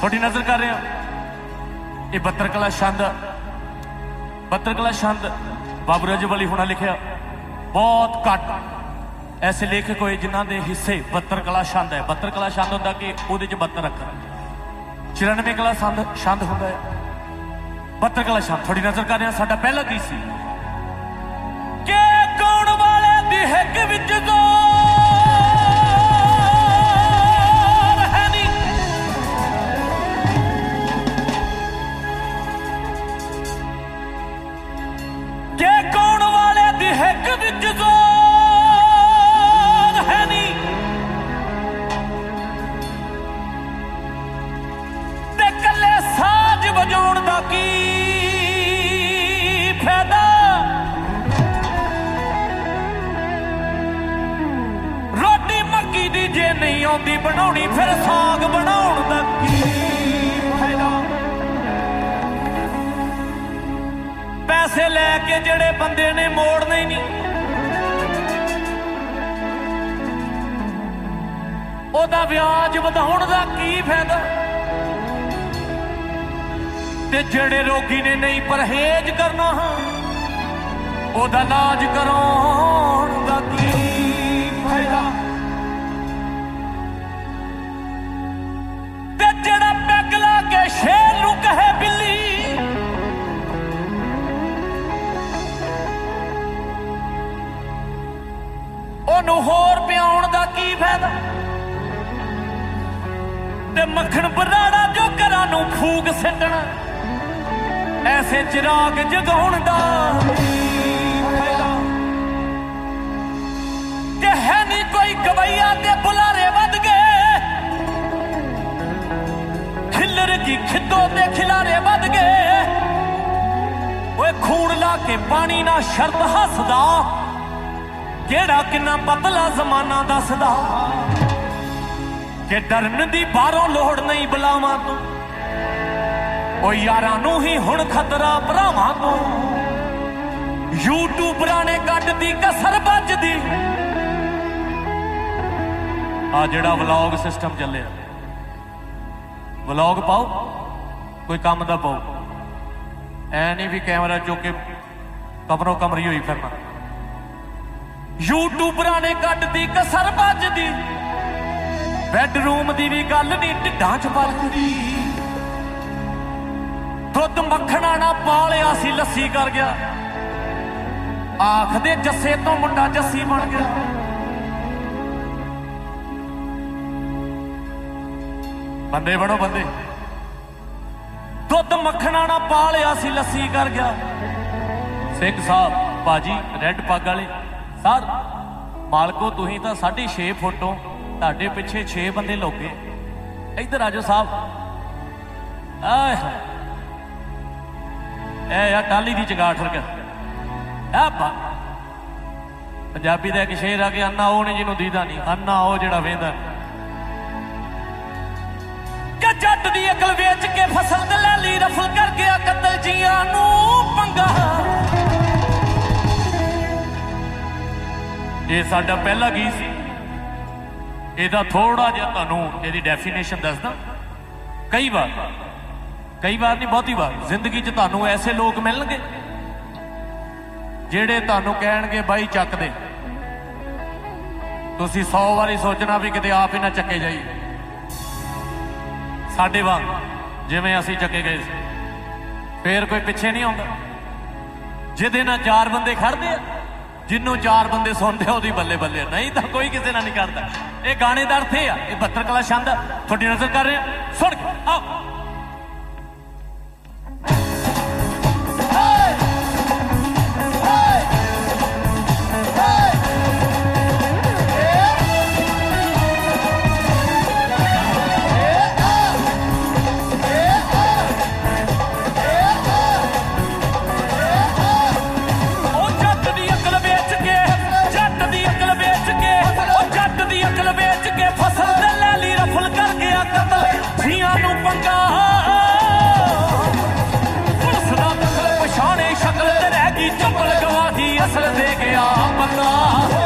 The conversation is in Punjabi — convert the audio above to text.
ਤੁਹਾਡੀ ਨਜ਼ਰ ਕਰ ਰਹੇ। ਇਹ 72 ਕਲਾ ਛੰਦ 72 ਕਲਾ ਛੰਦ ਬਾਬੂ ਰਜਬ ਅਲੀ ਹੁਣਾ ਲਿਖਿਆ। ਬਹੁਤ ਘੱਟ ਐਸੇ ਲੇਖਕ ਹੋਏ ਜਿਨ੍ਹਾਂ ਦੇ ਹਿੱਸੇ 72 ਕਲਾ ਛੰਦ ਹੈ। 72 ਕਲਾ ਛੰਦ ਹੁੰਦਾ ਕਿ ਉਹਦੇ ਚ 72 ਅੱਖਰ 94 ਕਲਾ ਛੰਦ ਛੰਦ ਹੁੰਦਾ ਹੈ। 72 ਕਲਾ ਛੰਦ, ਤੁਹਾਡੀ ਨਜ਼ਰ ਕਰ ਰਿਹਾ, ਸਾਡਾ ਪਹਿਲਾ ਗੀਤ ਸੀ। ਕਿ ਕੌਣ ਵਾਲੇ ਦੀ ਹਿੱਕ ਵਿੱਚ ਗੋਰ ਆਉਂਦੀ ਬਣਾਉਣੀ, ਫਿਰ ਸਾਗ ਬਣਾਉਣ ਦਾ ਕੀ ਫਾਇਦਾ? ਪੈਸੇ ਲੈ ਕੇ ਜਿਹੜੇ ਬੰਦੇ ਨੇ ਮੋੜਨੇ ਨਹੀਂ। ਉਹਦਾ ਵਿਆਜ ਵਧਾਉਣ ਦਾ ਕੀ ਫਾਇਦਾ? ਤੇ ਜਿਹੜੇ ਰੋਗੀ ਨੇ ਨਹੀਂ ਪਰਹੇਜ਼ ਕਰਨਾ, ਉਹਦਾ ਇਲਾਜ ਕਰਾਉਣ ਮੱਖਣ ਬਰਾੜਾ ਜੋ ਘਰਾਂ ਨੂੰ ਫੂਕ ਸਿੱਟਣਾ। ਐਸੇ ਚਿਰਾਗ ਜਗਾਉਣ ਦਾ ਕੀ ਤੇ ਹੈ ਨਹੀਂ ਕੋਈ ਗਵਈਆ ਤੇ ਬੁਲਾਰੇ ਵੱਧ ਗਏ ਖਿੱਲਰ ਜੀ ਖਿੱਦੋ ਤੇ ਖਿਲਾਰੇ ਵੱਧ ਗਏ ਓਏ ਖੂਨ ਲਾ ਕੇ ਪਾਣੀ ਨਾਲ ਸ਼ਰਤ ਹੱਸਦਾ। ਕਿਹੜਾ ਕਿੰਨਾ ਪਤਲਾ ਜ਼ਮਾਨਾ ਦੱਸਦਾ। ਕਿ ਡਰਨ ਦੀ ਬਾਹਰੋਂ ਲੋੜ ਨਹੀਂ ਬੁਲਾਵਾਂ ਤੂੰ ਓ ਯਾਰਾਂ ਨੂੰ ਹੀ ਹੁਣ ਖਤਰਾ ਭਰਾਵਾਂ ਤੋਂ। ਯੂਟਿਊਬਰਾਂ ਨੇ ਕੱਢਦੀ, ਕਸਰ ਵੱਜਦੀ। ਆ ਜਿਹੜਾ ਵਲੌਗ ਸਿਸਟਮ ਚੱਲਿਆ। ਵਲੌਗ ਪਾਓ, ਕੋਈ ਕੰਮ ਦਾ ਪਾਓ। ਐ ਨਹੀਂ ਵੀ ਕੈਮਰਾ ਚੁੱਕ ਕੇ ਕਮਰੋ ਕਮਰੀ ਹੋਈ ਫਿਰਨਾ। ਯੂਟਿਊਬਰਾਂ ਨੇ ਕੱਢਦੀ, ਕਸਰ ਵੱਜਦੀ। ਬੈੱਡਰੂਮ ਦੀ ਵੀ ਗੱਲ ਨਹੀਂ ਢਿੱਡਾਂ 'ਚ ਪਲਕਦੀ। ਦੁੱਧ ਮੱਖਣਾ ਨਾ ਪਾਲਿਆ ਸੀ, ਲੱਸੀ ਕਰ ਗਿਆ। ਆਖਦੇ ਜੱਸੇ ਤੋਂ ਮੁੰਡਾ ਜੱਸੀ ਬਣ ਗਿਆ। ਬੰਦੇ ਬਣੋ ਬੰਦੇ। ਦੁੱਧ ਮੱਖਣਾ ਨਾ ਪਾਲਿਆ ਸੀ, ਲੱਸੀ ਕਰ ਗਿਆ। ਸਿੰਘ ਸਾਹਿਬ ਬਾਜੀ ਰੈੱਡ ਪੱਗ ਵਾਲੇ। ਸਰ, ਮਾਲਕੋ, ਤੁਸੀਂ ਤਾਂ 6.5 ਫੁੱਟੋਂ ਤੁਹਾਡੇ ਪਿੱਛੇ 6 ਬੰਦੇ ਲੋਕੇ ਇੱਧਰ ਆਜੋ ਸਾਹਿਬ। ਆਏ ਇਹ ਆ ਟਾਲੀ ਦੀ ਚਗਾਠ ਰਗਾ ਆ ਬਾ। ਪੰਜਾਬੀ ਦਾ ਇੱਕ ਸ਼ੇਰ ਆ ਕਿ ਅੰਨਾ ਉਹ ਨਹੀਂ ਜਿਹਨੂੰ ਦੀਦਾ ਨਹੀਂ। ਅੰਨਾ ਉਹ ਜਿਹੜਾ ਵੇਂਦਾ ਕਿ ਜੱਟ ਦੀ ਅਕਲ ਵੇਚ ਕੇ ਫਸਲ ਦਲਾਲੀ ਰਫਲ ਕਰ ਗਿਆ ਕਤਲ ਜੀਆਂ ਨੂੰ ਪੰਗਾ। ਇਹ ਸਾਡਾ ਪਹਿਲਾ ਗੀਤ ਸੀ। ਇਹਦਾ ਥੋੜਾ ਜਿਹਾ ਤੁਹਾਨੂੰ ਇਹਦੀ ਡੈਫੀਨੇਸ਼ਨ ਦੱਸਦਾ। ਕਈ ਵਾਰ ਕਈ ਵਾਰ ਨਹੀਂ, ਬਹੁਤੀ ਵਾਰ। ਜ਼ਿੰਦਗੀ 'ਚ ਤੁਹਾਨੂੰ ਐਸੇ ਲੋਕ ਮਿਲਣਗੇ, ਜਿਹੜੇ ਤੁਹਾਨੂੰ ਕਹਿਣਗੇ, ਬਾਈ, ਚੱਕ ਦੇ। ਤੁਸੀਂ 100 ਵਾਰੀ ਸੋਚਣਾ ਵੀ ਕਿਤੇ ਆਪ ਹੀ ਨਾ ਚੱਕੇ ਜਾਈਏ। ਸਾਡੇ ਵਾਂਗ, ਜਿਵੇਂ ਅਸੀਂ ਚੱਕੇ ਗਏ ਸੀ। ਫੇਰ ਕੋਈ ਪਿੱਛੇ ਨਹੀਂ ਆਉਂਦਾ। ਜਿਹਦੇ ਨਾਲ ਚਾਰ ਬੰਦੇ ਖੜਦੇ ਆ ਜਿੰਨੂੰ ਚਾਰ ਬੰਦੇ ਸੁਣਦੇ ਆ, ਉਹਦੀ ਬੱਲੇ ਬੱਲੇ ਨਹੀਂ ਤਾਂ ਕੋਈ ਕਿਸੇ ਨਾਲ ਨਹੀਂ ਕਰਦਾ ਇਹ ਗਾਣੇ ਦਾ ਅਰਥ ਇਹ ਆ, ਇਹ 72 ਕਲਾ ਛੰਦ ਆ ਤੁਹਾਡੀ ਨਜ਼ਰ ਕਰ ਰਿਹਾ। ਸੁਣ ਕੇ, ਆਓ। ਗਈ ਚੱਪਲ ਅਸਲ ਦੇ ਗਿਆ ਬੰਦਾ